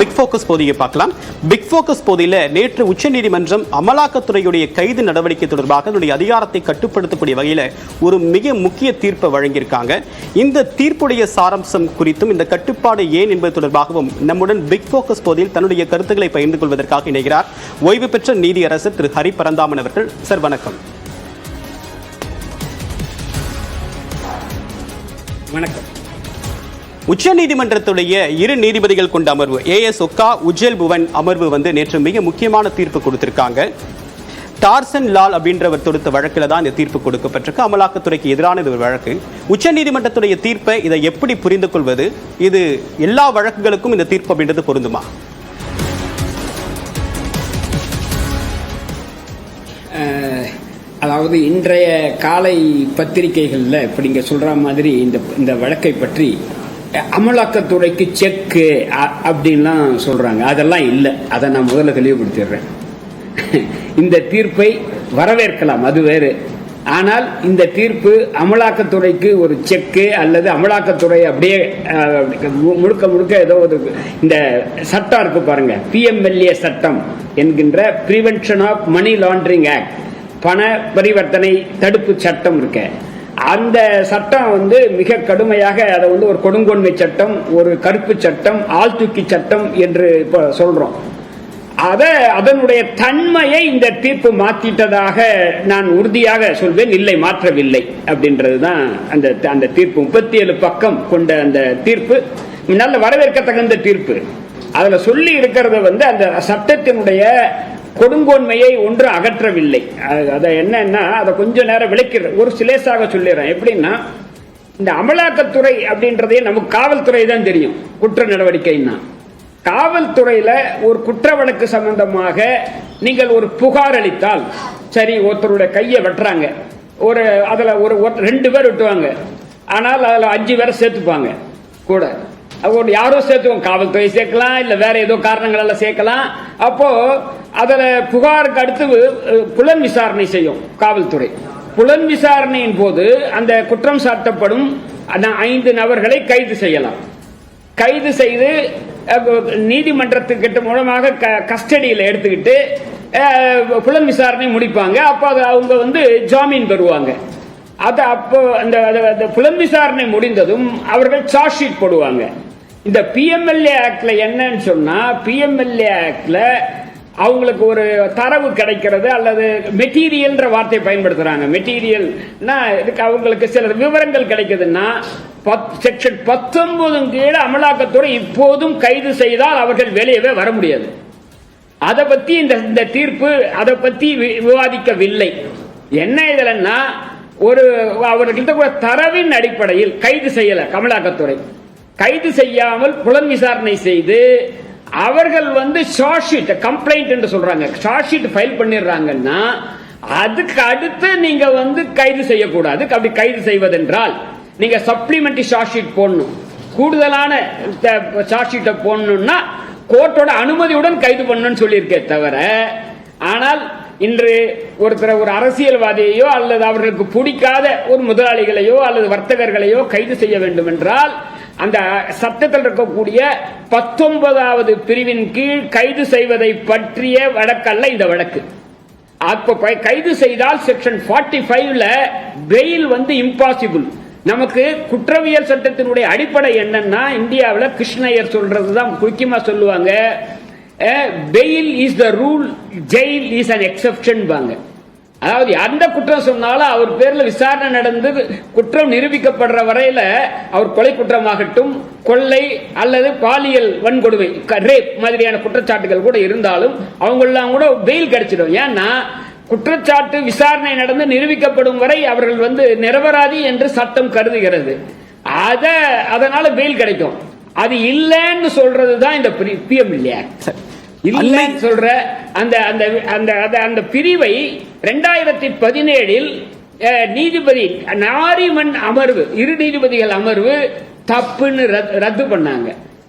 Big focus பகுதியை பார்க்கலாம். Big focus பகுதியில் நேற்று உச்சநீதிமன்றம் அமலாக்கத்துறையுடைய கைது நடவடிக்கை தொடர்பாக அதனுடைய அதிகாரத்தை கட்டுப்படுத்தக்கூடிய வகையில் ஒரு மிக முக்கிய தீர்ப்பை வழங்கியிருக்காங்க. இந்த தீர்ப்புடைய சாராம்சம் குறித்தும் இந்த கட்டுப்பாடு ஏன் என்பது தொடர்பாகவும் நம்முடன் பிக் ஃபோக்கஸ் பகுதியில் தன்னுடைய கருத்துக்களை பகிர்ந்து கொள்வதற்காக இணைகிறார் ஓய்வு பெற்ற நீதியரசர் திரு ஹரி பரந்தாமன் அவர்கள். சார் வணக்கம். வணக்கம். உச்சநீதிமன்றத்துடைய இரு நீதிபதிகள் கொண்ட அமர்வு ஏஎஸ் ஒக்கா உஜ்ஜல் புவன் அமர்வு வந்து நேற்று மிக முக்கியமான தீர்ப்பு கொடுத்திருக்காங்க. டார்சன் லால் அப்படின்றவர் தொடுத்த வழக்கில் தான் இந்த தீர்ப்பு கொடுக்கப்பட்டிருக்கு. அமலாக்கத்துறைக்கு எதிரான இது ஒரு வழக்கு. உச்சநீதிமன்றத்துடைய தீர்ப்பை இதை எப்படி புரிந்து கொள்வது? இது எல்லா வழக்குகளுக்கும் இந்த தீர்ப்பு அப்படின்றது பொருந்துமா? அதாவது இன்றைய காலை பத்திரிகைகளில் இப்போ நீங்கள் சொல்கிற மாதிரி இந்த இந்த வழக்கை பற்றி அமலாக்கத்துறைக்கு செக்கு அ- அப்படின்லாம் சொல்கிறாங்க அதெல்லாம் இல்லை. அதை நான் முதல்ல தெளிவுபடுத்திடுறேன். இந்த தீர்ப்பை வரவேற்கலாம். அது வேறு. ஆனால் இந்த தீர்ப்பு அமலாக்கத்துறைக்கு ஒரு செக்கு அல்லது அமலாக்கத்துறை அப்படியே மு- முழுக்க முழுக்க ஏதோ ஒரு இந்த சட்டம் இருக்கு பாருங்க. பிஎம்எல்ஏ சட்டம் என்கின்ற prevention of money laundering act பண பரிவர்த்தனை தடுப்பு சட்டம் இருக்கு. அந்த சட்டம் வந்து மிக கடுமையாக அதை வந்து ஒரு கொடுங்கொன்மை சட்டம் ஒரு கருப்பு சட்டம் ஆள்தூக்கி சட்டம் என்று இப்போ சொல்கிறோம் அதை அதனுடைய தன்மையை இந்த தீர்ப்பு மாற்றிட்டதாக நான் உறுதியாக சொல்வேன். இல்லை மாற்றவில்லை அப்படின்றது தான் அந்த அந்த தீர்ப்பு. முப்பத்தி ஏழு பக்கம் கொண்ட அந்த தீர்ப்பு நல்ல வரவேற்கத்தகுந்த தீர்ப்பு. அதில் சொல்லி இருக்கிறத வந்து அந்த சட்டத்தினுடைய கொடுங்கோன்மையை ஒன்று அகற்றவில்லை. அது- அதை என்னன்னா அதை கொஞ்ச நேரம் விளக்கிடுற ஒரு சிலேசாக சொல்லிடுறேன். எப்படின்னா இந்த அமலாக்கத்துறை அப்படின்றதே நமக்கு காவல்துறை தான் தெரியும் குற்ற நடவடிக்கைன்னா. காவல்துறையில ஒரு குற்ற வழக்கு சம்பந்தமாக நீங்கள் ஒரு புகார் அளித்தால் சரி ஒருத்தருடைய கையை வெட்டுறாங்க. ஒரு அதில் ஒரு ரெண்டு பேர் வெட்டுவாங்க. ஆனால் அதில் அஞ்சு பேரை சேர்த்துப்பாங்க கூட. அவங்க யாரோ சேர்த்துவோம் காவல்துறை சேர்க்கலாம் இல்லை வேற ஏதோ காரணங்களெல்லாம் சேர்க்கலாம். அப்போது அதில் புகாருக்கு அடுத்து புலன் விசாரணை செய்யும் காவல்துறை. புலன் விசாரணையின் போது அந்த குற்றம் சாட்டப்படும் அந்த ஐந்து நபர்களை கைது செய்யலாம். கைது செய்து நீதிமன்றத்துக்கிட்ட மூலமாக க- கஸ்டடியில் எடுத்துக்கிட்டு புலன் விசாரணை முடிப்பாங்க. அப்போ அது அவங்க வந்து ஜாமீன் பெறுவாங்க. அது அப்போ அந்த அந்த புலன் விசாரணை முடிந்ததும் அவர்கள் சார்ஜ் ஷீட் போடுவாங்க. இந்த பிஎம்எல்ஏ ஆக்டில் என்னன்னு சொன்னால் பிஎம்எல்ஏ ஆக்டில் அவங்களுக்கு ஒரு தரவு கிடைக்கிறது அல்லது மெட்டீரியல்ன்ற வார்த்தையை பயன்படுத்துகிறாங்க மெட்டீரியல்னா இதுக்கு அவங்களுக்கு சில விவரங்கள் கிடைக்குதுன்னா செக்ஷன் பத்தொன்பதும் கீழே அமலாக்கத்துறை இப்போதும் கைது செய்தால் அவர்கள் வெளியவே வர முடியாது. அதை பத்தி இந்த இந்த தீர்ப்பு அதை பத்தி வி- விவாதிக்கவில்லை. என்ன இதுலன்னா ஒரு அவர்கள்ட்ட கூட தரவின் அடிப்படையில் கைது செய்யல கமலாக்கத்துறை கைது செய்யாமல் புலன் விசாரணை செய்து அவர்கள் வந்து ஷார்ட் ஷீட் கம்ப்ளைண்ட் என்று சொல்றாங்க. ஷார்ட் ஷீட் ஃபைல் பண்ணிடுறாங்கன்னா அதுக்கு அடுத்து நீங்க வந்து கைது செய்யக்கூடாது. அப்படி கைது செய்வதென்றால் நீங்க சப்ளிமெண்டரி ஷார்ட் ஷீட் போடணும். கூடுதலான ஷார்ட் ஷீட்டை போடணும்னா கோர்ட்டோட அனுமதியுடன் கைது பண்ணணும்னு சொல்லியிருக்கே தவிர ஆனால் இன்று ஒருத்தர் ஒரு அரசியல்வாதியையோ அல்லது அவர்களுக்கு பிடிக்காத ஒரு முதலாளிகளையோ அல்லது வர்த்தகர்களையோ கைது செய்ய வேண்டும் என்றால் அந்த சட்டத்தில் இருக்கக்கூடிய பத்தொன்பதாவது பிரிவின் கீழ் கைது செய்வதை பற்றிய வழக்கல்ல இந்த வழக்கு. அப்ப கைது செய்தால் செக்ஷன் 45 ஃபைவ்ல பெயில் வந்து இம்பாசிபிள் நமக்கு குற்றவியல் சட்டத்தினுடைய அடிப்படை என்னன்னா இந்தியாவில் கிருஷ்ணயர் சொல்றது தான் முக்கியமாக சொல்லுவாங்க bail is the rule jail is an exception பாங்க அதாவது அந்த குற்றம் சொன்னாலும் அவர் பேரில் விசாரணை நடந்து குற்றம் நிரூபிக்கப்படுற வரையில அவர் கொலை குற்றமாகட்டும் கொள்ளை அல்லது பாலியல் வன்கொடுமை ரேப் மாதிரியான குற்றச்சாட்டுகள் கூட இருந்தாலும் அவங்கெல்லாம் கூட பெயில் கிடைச்சிடும். ஏன்னா குற்றச்சாட்டு விசாரணை நடந்து நிரூபிக்கப்படும் வரை அவர்கள் வந்து நிரபராதி என்று சட்டம் கருதுகிறது. அத அதனால பெயில் கிடைக்கும். அது இல்லைன்னு சொல்றது தான் இந்த பிஎம் இல்லையா இல்லைன்னு சொல்ற அந்த அந்த அந்த அந்த- பிரிவை ரெண்டாயிரத்தி பதினேழில் நீதிபதி நாரிமன் அமர்வு இரு நீதிபதிகள் அமர்வு தப்புன்னு ரத்- ரத்து பண்ணாங்க.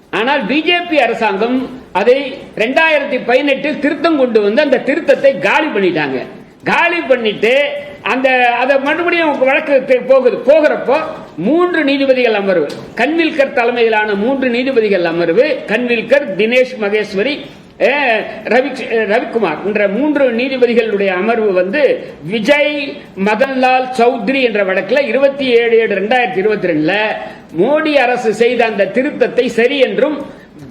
ஆனால் பிஜேபி அரசாங்கம் அதை ரெண்டாயிரத்தி பதினெட்டில் திருத்தம் கொண்டு வந்து அந்த திருத்தத்தை காலி பண்ணிட்டாங்க. காலி பண்ணிட்டு அந்த அதை மறுபடியும் வழக்கு போகுது. போகிறப்போ மூன்று நீதிபதிகள் அமர்வு கன்வில்கர் தலைமையிலான மூன்று நீதிபதிகள் அமர்வு கன்வில்கர் தினேஷ் மகேஸ்வரி ரவி ரவிக்குமார் என்ற மூன்று நீதிபதிகளுடைய அமர்வு வந்து விஜய் மதன்லால் சௌத்ரி என்ற வழக்கில் இருபத்தி ஏழு ஏழு ரெண்டாயிரத்தி இருபத்தி ரெண்டுல மோடி அரசு செய்த அந்த திருத்தத்தை சரி என்றும்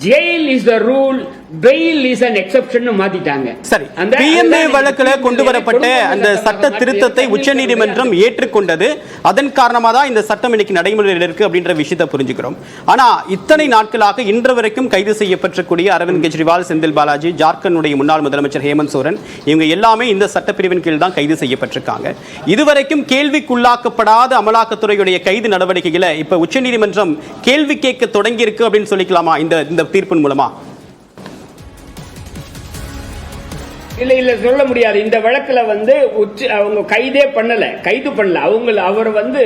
jail is the rule bail is an exception மாத்திட்டாங்க. சரி. அந்த- பிஎம்ஏ வழக்குல கொண்டு வரப்பட்ட அந்த சட்ட திருத்தத்தை உச்சநீதிமன்றம் ஏற்றுக்கொண்டது. அதன் காரணமாக தான் இந்த சட்டம் இன்னைக்கு நடைமுறையில் இருக்கு அப்படின்ற விஷயத்தை புரிஞ்சுக்கிறோம். ஆனா இத்தனை நாட்களாக இன்று வரைக்கும் கைது செய்யப்பட்டிருக்கூடிய அரவிந்த் கெஜ்ரிவால் செந்தில் பாலாஜி ஜார்க்கண்டுடைய முன்னாள் முதலமைச்சர் ஹேமந்த் சோரன் இவங்க எல்லாமே இந்த சட்டப்பிரிவின் கீழ் தான் கைது செய்யப்பட்டிருக்காங்க. இதுவரைக்கும் கேள்விக்குள்ளாக்கப்படாத அமலாக்கத்துறையுடைய கைது நடவடிக்கைகளை இப்ப உச்சநீதிமன்றம் கேள்வி கேட்க தொடங்கி இருக்கு அப்படின்னு சொல்லிக்கலாமா? இந்த இந்த தீர்ப்பின் மூலமா? இல்ல இல்ல சொல்ல முடியாது. இந்த வழக்குல வந்து உச்ச அவங்க கைதே பண்ணல. கைது பண்ணல. அவங்க அவர் வந்து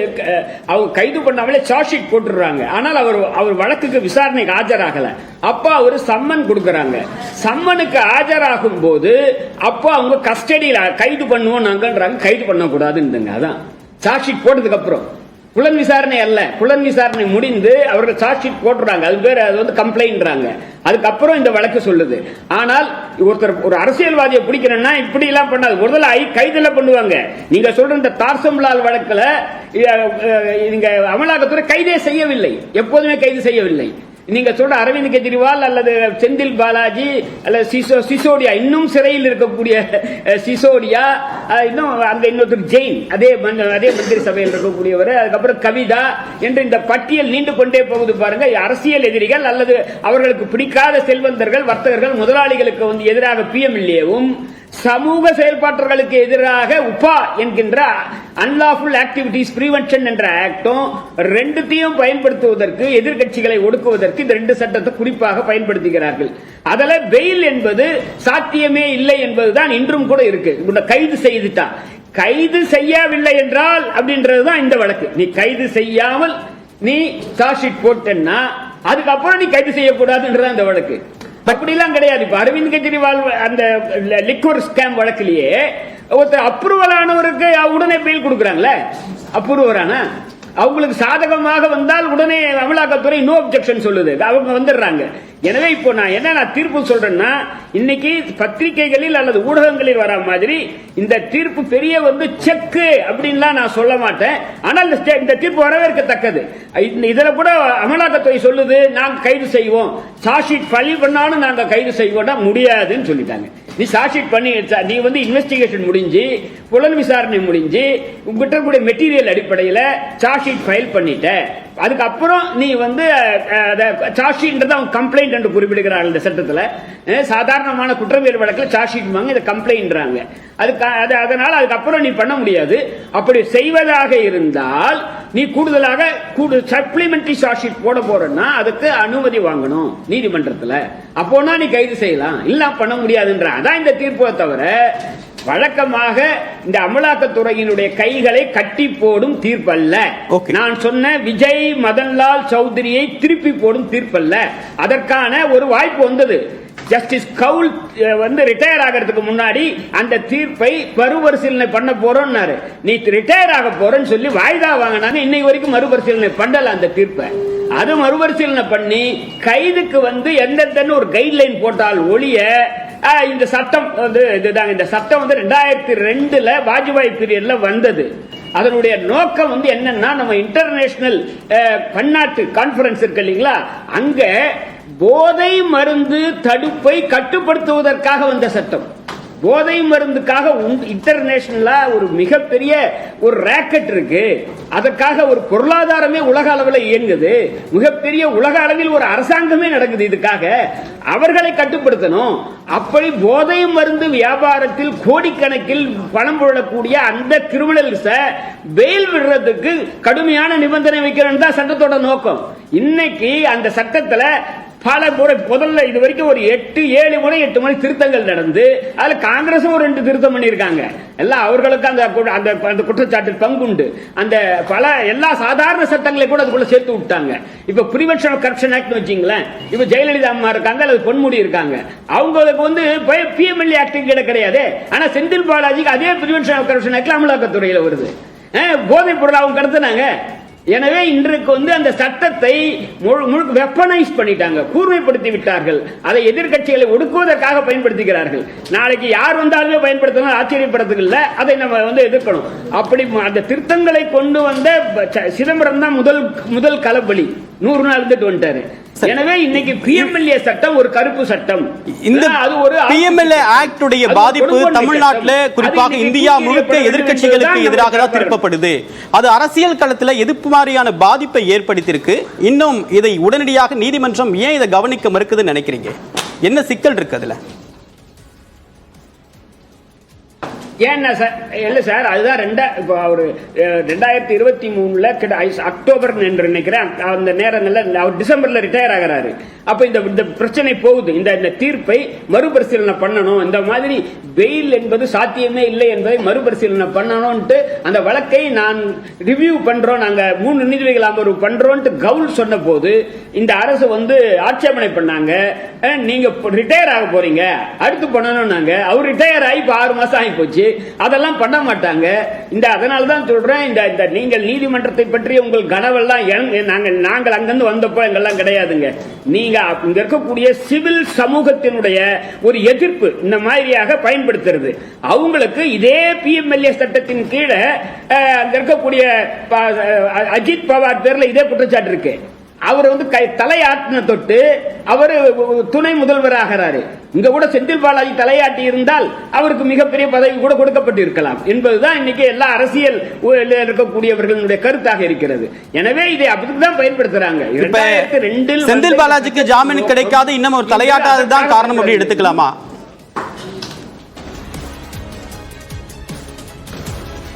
அவங்க கைது பண்ணாமலே சார்ஜ் ஷீட் போட்டுடுறாங்க. ஆனால் அவர் அவர் வழக்குக்கு விசாரணைக்கு ஆஜராகல. அப்ப அவர் சம்மன் கொடுக்கறாங்க. சம்மனுக்கு ஆஜராகும் போது அப்போ அவங்க கஸ்டடியில கைது பண்ணுவோம் நாங்கன்றாங்க கைது பண்ணக்கூடாதுன்னு அதான். சார்ஜ் ஷீட் போட்டதுக்கு அப்புறம். புலன் விசாரணை அல்ல. புலன் விசாரணை முடிந்து அவர்கள் சார்ஜ் ஷீட் போட்டுறாங்க அது பேர் அது வந்து கம்ப்ளைண்ட்றாங்க அதுக்கப்புறம் இந்த வழக்கு சொல்லுது. ஆனால் ஒருத்தர் ஒரு அரசியல்வாதியை பிடிக்கணும்னா இப்படி எல்லாம் பண்ணாது முதல்ல ஐ கைதுல பண்ணுவாங்க. நீங்க சொல்ற இந்த தார்சம்லால் வழக்குல நீங்க அமலாக்கத்துறை கைதே செய்யவில்லை. எப்போதுமே கைது செய்யவில்லை. நீங்க சொல்ற அரவிந்த் கெஜ்ரிவால் அல்லது செந்தில் பாலாஜி அல்லது சிசோ சிசோடியா இன்னும் சிறையில் இருக்கக்கூடிய சிசோடியா இன்னும் அங்க இன்னொருத்தர் ஜெயின் அதே அதே மந்திரி சபையில் இருக்கக்கூடியவர் அதுக்கப்புறம் கவிதா என்று இந்த பட்டியல் நீண்டு கொண்டே போகுது பாருங்க. அரசியல் எதிரிகள் அல்லது அவர்களுக்கு பிடிக்காத செல்வந்தர்கள் வர்த்தகர்கள் முதலாளிகளுக்கு வந்து எதிராக பிஎம்எல்ஏவும் சமூக செயல்பாட்டர்களுக்கு எதிராக உபா என்கின்ற அன்லாஃபுல் ஆக்டிவிட்டிஸ் பிரிவென்ஷன் என்ற ஆக்டும் ரெண்டுத்தையும் பயன்படுத்துவதற்கு எதிர்க்கட்சிகளை ஒடுக்குவதற்கு இந்த ரெண்டு சட்டத்தை குறிப்பாக பயன்படுத்துகிறார்கள். அதில் பெயில் என்பது சாத்தியமே இல்லை என்பதுதான் இன்றும் கூட இருக்கு. உன்னை கைது செய்துட்டான். கைது செய்யவில்லை என்றால் அப்படின்றதுதான் இந்த வழக்கு. நீ கைது செய்யாமல் நீ சார்ஜ் போட்டேன்னா அதுக்கப்புறம் நீ கைது செய்யக்கூடாதுன்றதான் இந்த வழக்கு. அப்படிலாம் கிடையாது. இப்ப அரவிந்த் கெஜ்ரிவால் அந்த லிக்வர் ஸ்கேம் வழக்கிலேயே ஒருத்தர் அப்ரூவல் ஆனவருக்கு உடனே பெயில் கொடுக்குறாங்களே அப்ரூவர் அவங்களுக்கு சாதகமாக வந்தால் உடனே அமலாக்கத்துறை நோ அப்செக்ஷன் சொல்லுது. அவங்க வந்துடுறாங்க. எனவே இப்போ நான் என்ன நான் தீர்ப்பு சொல்றேன்னா இன்னைக்கு பத்திரிகைகளில் அல்லது ஊடகங்களில் வர மாதிரி இந்த தீர்ப்பு பெரிய வந்து செக்கு அப்படின்லாம் நான் சொல்ல மாட்டேன். ஆனால் இந்த இந்த தீர்ப்பு வரவேற்கத்தக்கது. இந்த- இதுல கூட அமலாக்கத்துறை சொல்லுது நாங்கள் கைது செய்வோம். சார்ஜ் பழி பண்ணாலும் நாங்கள் கைது செய்வோம்னா முடியாதுன்னு சொல்லிட்டாங்க. நீ சார்ஜ் பண்ணி நீ வந்து இன்வெஸ்டிகேஷன் முடிஞ்சு புலன் விசாரணை முடிஞ்சு உங்ககிட்ட கூட மெட்டீரியல் அடிப்படையில் சார்ஜ் ஷீட் ஃபைல் பண்ணிட்ட அதுக்கப்புறம் நீ வந்து சார்ஜ் ஷீட்ன்றது அவங்க கம்ப்ளைண்ட் என்று குறிப்பிடுகிறார்கள் இந்த சட்டத்தில். சாதாரணமான குற்றவியல் வழக்கில் சார்ஜ் ஷீட் வாங்க இதை கம்ப்ளைண்ட்றாங்க அதுக்கு அது அதனால் அதுக்கப்புறம் நீ பண்ண முடியாது. அப்படி செய்வதாக இருந்தால் நீ கூடுதலாக கூடு சப்ளிமெண்டரி சார்ஜ் போட போறன்னா அதுக்கு அனுமதி வாங்கணும் நீதிமன்றத்தில். அப்போனா நீ கைது செய்யலாம்? இல்ல பண்ண முடியாதுன்ற. அதான் இந்த தீர்ப்பை தவிர வழக்கமாக இந்த அமலாக்கத்துறையினுடைய கைகளை கட்டி போடும் தீர்ப்பல்ல. நான் சொன்ன விஜய் மதன்லால் சௌத்ரியை திருப்பி போடும் தீர்ப்பல்ல. அதற்கான ஒரு வாய்ப்பு வந்தது. ஜஸ்டிஸ் கவுல் eh, வந்து ரிட்டையர் ஆகிறதுக்கு முன்னாடி அந்த தீர்ப்பை மறுபரிசீலனை பண்ண போறோம்னாரு. நீ ரிட்டையர் ஆக போறேன்னு சொல்லி வாய்தா வாங்கினாங்க. இன்னைக்கு வரைக்கும் மறுபரிசீலனை பண்ணல அந்த தீர்ப்பை. அது மறுபரிசீலனை பண்ணி கைதுக்கு வந்து எந்தெந்தன்னு ஒரு கைட்லைன் போட்டால் ஒழிய இந்த சட்டம் வந்து இதுதாங்க. இந்த சட்டம் வந்து ரெண்டாயிரத்தி ரெண்டுல வாஜ்பாய் பீரியட்ல வந்தது. அதனுடைய நோக்கம் வந்து என்னன்னா நம்ம இன்டர்நேஷனல் பன்னாட்டு கான்பரன்ஸ் இருக்கு இல்லைங்களா? அங்கே போதை மருந்து தடுப்பை கட்டுப்படுத்துவதற்காக வந்த சட்டம். போதை மருந்துக்காக இன்டர்நேஷனலா ஒரு மிகப்பெரிய ஒரு ராக்கெட் இருக்கு. அதற்காக ஒரு பொருளாதாரமே உலக அளவில் இயங்குது. மிகப்பெரிய உலக அளவில் ஒரு அரசாங்கமே நடக்குது இதுக்காக. அவர்களை கட்டுப்படுத்தணும். அப்படி போதை மருந்து வியாபாரத்தில் கோடிக்கணக்கில் பணம் புழக்கூடிய அந்த கிரிமினல்ஸ பெயில் விடுறதுக்கு கடுமையான நிபந்தனை வைக்கணும் தான் சட்டத்தோட நோக்கம். இன்னைக்கு அந்த சட்டத்துல பல முறை முதல்ல இது வரைக்கும் ஒரு எட்டு ஏழு முறை எட்டு முறை திருத்தங்கள் நடந்து அதுல காங்கிரஸும் ஒரு ரெண்டு திருத்தம் பண்ணியிருக்காங்க. எல்லாம் அவர்களுக்கு அந்த அந்த அந்த குற்றச்சாட்டில் பங்குண்டு. அந்த பல எல்லா சாதாரண சட்டங்களை கூட அதுக்குள்ள சேர்த்து விட்டாங்க. இப்ப பிரிவென்ஷன் ஆஃப் கரப்ஷன் ஆக்ட் வச்சிங்களேன். இப்ப ஜெயலலிதா அம்மா இருக்காங்க அல்லது பொன்முடி இருக்காங்க. அவங்களுக்கு வந்து பிஎம்எல்ஏ ஆக்ட் கிட்ட கிடையாது. ஆனா செந்தில் பாலாஜிக்கு அதே பிரிவென்ஷன் ஆஃப் கரப்ஷன் ஆக்ட் அமலாக்கத்துறையில வருது. போதைப் பொருள் அவங்க கடத்தினாங்க. எனவே இன்றைக்கு வந்து அந்த சட்டத்தை முழு- முழுக்க வெப்பனைஸ் பண்ணிட்டாங்க. கூர்மைப்படுத்தி விட்டார்கள். அதை எதிர்க்கட்சிகளை ஒடுக்குவதற்காக பயன்படுத்துகிறார்கள். நாளைக்கு யார் வந்தாலுமே பயன்படுத்தணும் ஆச்சரியப்படுறதுக்கு அதை நம்ம வந்து எதிர்க்கணும். அப்படி அந்த திருத்தங்களை கொண்டு வந்த ப- ச- சிதம்பரம் தான் முதல் முதல் களப்பலி நூறு நாள் இருந்துட்டு வந்துட்டாரு. எனவே இன்னைக்கு பிஎம்எல்ஏ சட்டம் ஒரு கருப்பு சட்டம். இந்த அது ஒரு பிஎம்எல்ஏ ஆக்ட் உடைய அது ஒரு பாதிப்பு தமிழ்நாட்டில். குறிப்பாக இந்தியா முழுக்க வேண்டும் எதிராக தான் திருப்பப்படுது. அது அரசியல் களத்துல எதிர்ப்பு மாதிரியான பாதிப்பை ஏற்படுத்தியிருக்கு. இன்னும் இதை உடனடியாக நீதிமன்றம் ஏன் இதை கவனிக்க மறுக்குதுன்னு நினைக்கிறீங்க? என்ன சிக்கல் இருக்கு அதுல? ஏன்னா சார் இல்லை சார் அதுதான் ரெண்டா இப்போ ஒரு ரெண்டாயிரத்தி இருபத்தி மூணில் கிட்ட ஐஸ்- அக்டோபர் என்று நினைக்கிறேன். அந்த நேரங்களில் அவர் டிசம்பரில் ரிட்டையர் ஆகிறாரு. அப்போ இந்த இந்த பிரச்சனை போகுது. இந்த இந்த தீர்ப்பை மறுபரிசீலனை பண்ணணும். இந்த மாதிரி பெயில் என்பது சாத்தியமே இல்லை என்பதை மறுபரிசீலனை பண்ணணும்ட்டு அந்த வழக்கை நான் ரிவ்யூ பண்ணுறோம் நாங்கள் மூணு நீதிபதிகள் அமர்வு பண்ணுறோன்ட்டு கவுல் சொன்ன போது இந்த அரசு வந்து ஆட்சேபனை பண்ணாங்க. நீங்கள் ரிட்டையர் ஆக போறீங்க. அடுத்து பண்ணணும்னாங்க. அவர் ரிட்டையர் ஆகி இப்போ ஆறு மாதம் ஆகி போச்சு. அதெல்லாம் பண்ண மாட்டாங்க. இந்த அதனால தான் சொல்றேன் இந்த இந்த நீங்கள் நீதிமன்றத்தை பற்றி உங்கள் கனவெல்லாம் நாங்கள் நாங்கள் அங்கிருந்து வந்தப்போ எங்கெல்லாம் கிடையாதுங்க. நீங்க இங்க இருக்கக்கூடிய சிவில் சமூகத்தினுடைய ஒரு எதிர்ப்பு இந்த மாதிரியாக பயன்படுத்துறது. அவங்களுக்கு இதே பிஎம்எல்ஏ சட்டத்தின் கீழே அங்க இருக்கக்கூடிய அஜித் பவார் பேர்ல இதே குற்றச்சாட்டு இருக்கு. அவர் வந்து கை தலையாட்டின தொட்டு அவர் துணை முதல்வர் ஆகிறாரு இங்க கூட செந்தில் பாலாஜி தலையாட்டி இருந்தால் அவருக்கு மிகப்பெரிய பதவி கூட கொடுக்கப்பட்டு இருக்கலாம் என்பதுதான் இன்னைக்கு எல்லா அரசியல் இருக்கக்கூடியவர்களுடைய கருத்தாக இருக்கிறது. எனவே இதை அப்படிதான் பயன்படுத்துறாங்க. ரெண்டில் செந்தில் பாலாஜிக்கு ஜாமீன் கிடைக்காது இன்னும் ஒரு தலையாட்டாததுதான் காரணம் அப்படி எடுத்துக்கலாமா?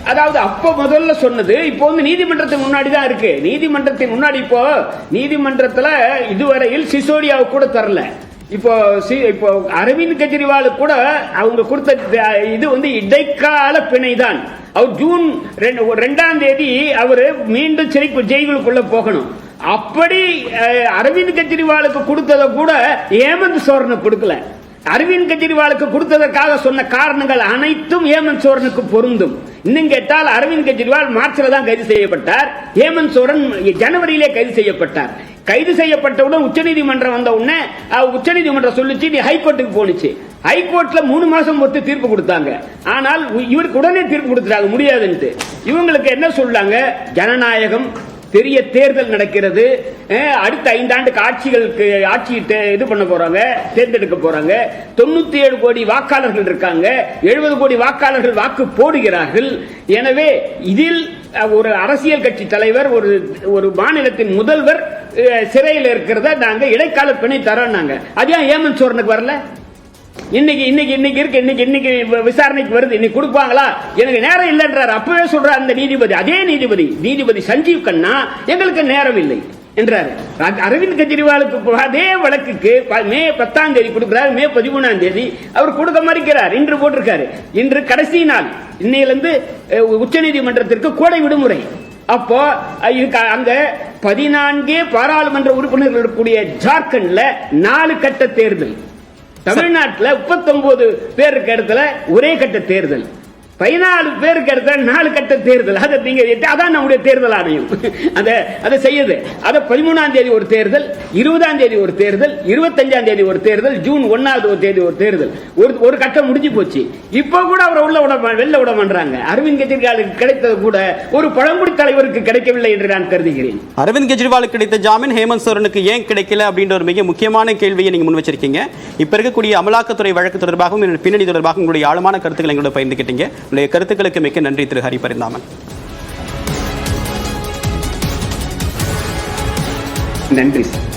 அதாவது அப்ப முதல்ல சொன்னது இப்போ வந்து நீதிமன்றத்தின் முன்னாடி தான் இருக்கு. நீதிமன்றத்தின் முன்னாடி இப்போ நீதிமன்றத்துல இதுவரையில் சிசோடியாவுக்கு கூட தரல. இப்போ சி- இப்போ அரவிந்த் கெஜ்ரிவால் கூட அவங்க கொடுத்த இது வந்து இடைக்கால பிணை தான் அவர் ஜூன் ரெண்டு- ரெண்டாம் தேதி அவர் மீண்டும் சிறைப்பு ஜெயிலுக்குள்ள போகணும். அப்படி அரவிந்த் கெஜ்ரிவாலுக்கு கொடுத்ததை கூட ஹேமந்த் சோரனுக்கு கொடுக்கல. அரவிந்த் கெஜ்ரிவாலுக்கு கொடுத்ததற்காக சொன்ன காரணங்கள் அனைத்தும் ஹேமந்த் சோரனுக்கு பொருந்தும். இன்னும் கேட்டால் அரவிந்த் கெஜ்ரிவால் மார்ச்ல தான் கைது செய்யப்பட்டார். ஹேமந்த் சோரன் ஜனவரியிலே கைது செய்யப்பட்டார். கைது செய்யப்பட்டவுடன் உச்சநீதிமன்றம் வந்த உடனே உச்சநீதிமன்றம் சொல்லிச்சு நீ ஹைகோர்ட்டுக்கு போனுச்சு ஹைகோர்ட்ல மூணு மாசம் பொறுத்து தீர்ப்பு கொடுத்தாங்க. ஆனால் இவருக்கு உடனே தீர்ப்பு கொடுத்துட்டாங்க முடியாதுன்ட்டு. இவங்களுக்கு என்ன சொல்றாங்க ஜனநாயகம் பெரிய தேர்தல் நடக்கிறது. அடுத்த ஐந்தாண்டு ஆட்சிகளுக்கு ஆட்சி இது பண்ண போறாங்க தேர்ந்தெடுக்க போறாங்க. தொண்ணூத்தி ஏழு கோடி வாக்காளர்கள் இருக்காங்க. எழுபது கோடி வாக்காளர்கள் வாக்கு போடுகிறார்கள். எனவே இதில் ஒரு அரசியல் கட்சி தலைவர் ஒரு ஒரு மாநிலத்தின் முதல்வர் சிறையில் இருக்கிறத நாங்க இடைக்கால பிணை தரோம்னாங்க. அது ஏன் ஹேமந்த் சோரனுக்கு வரல? இன்னைக்கு இன்னைக்கு இன்னைக்கு இருக்கு இன்னைக்கு இன்னைக்கு விசாரணைக்கு வருது. இன்னைக்கு கொடுப்பாங்களா? எனக்கு நேரம் இல்லைன்றார். அப்பவே சொல்றார் அந்த நீதிபதி. அதே நீதிபதி நீதிபதி சஞ்சீவ் கண்ணா எங்களுக்கு நேரம் இல்லை என்றார். அரவிந்த் கெஜ்ரிவாலுக்கு அதே வழக்குக்கு ப- மே பத்தாம் தேதி கொடுக்கிறார். மே பதிமூணாம் தேதி அவர் கொடுக்க மறுக்கிறார். இன்று போட்டிருக்காரு. இன்று கடைசி நாள். இன்னையிலிருந்து உச்சநீதிமன்றத்திற்கு கூடை கோடை விடுமுறை. அப்போ அங்க பதினான்கே பாராளுமன்ற உறுப்பினர்கள் இருக்கக்கூடிய ஜார்க்கண்ட்ல நாலு கட்ட தேர்தல். தமிழ்நாட்டுல 39 பேர் இருக்க இடத்துல ஒரே கட்ட தேர்தல். பதினாலு பேருக்கு அடுத்த நாலு கட்ட தேர்தல். அதை நீங்க அதான் நம்முடைய தேர்தல் ஆணையம். அதை அதை செய்யுது. அதை பதிமூணாம் தேதி ஒரு தேர்தல் இருபதாம் தேதி ஒரு தேர்தல் இருபத்தஞ்சாம் தேதி ஒரு தேர்தல் ஜூன் ஒன்னாவது ஒரு தேதி ஒரு தேர்தல். ஒரு ஒரு கட்டம் முடிஞ்சு போச்சு. இப்போ கூட அவரை உள்ள விட வெளில விட பண்றாங்க அரவிந்த் கெஜ்ரிவாலுக்கு கிடைத்தது கூட ஒரு பழங்குடி தலைவருக்கு கிடைக்கவில்லை என்று நான் கருதுகிறேன். அரவிந்த் கெஜ்ரிவாலுக்கு கிடைத்த ஜாமீன் ஹேமந்த் சோரனுக்கு ஏன் கிடைக்கல அப்படின்ற ஒரு மிக முக்கியமான கேள்வியை நீங்க முன் வச்சிருக்கீங்க இப்ப இருக்கக்கூடிய அமலாக்கத்துறை வழக்கு தொடர்பாகவும் பின்னணி தொடர்பாகவும் உங்களுடைய ஆழமான கருத்துக்களை எங்களோட பகிர்ந்துக்கிட்டீங்க உங்களுடைய கருத்துக்களுக்கு மிக்க நன்றி திரு ஹரிபரிந்தாமன். நன்றி சார்.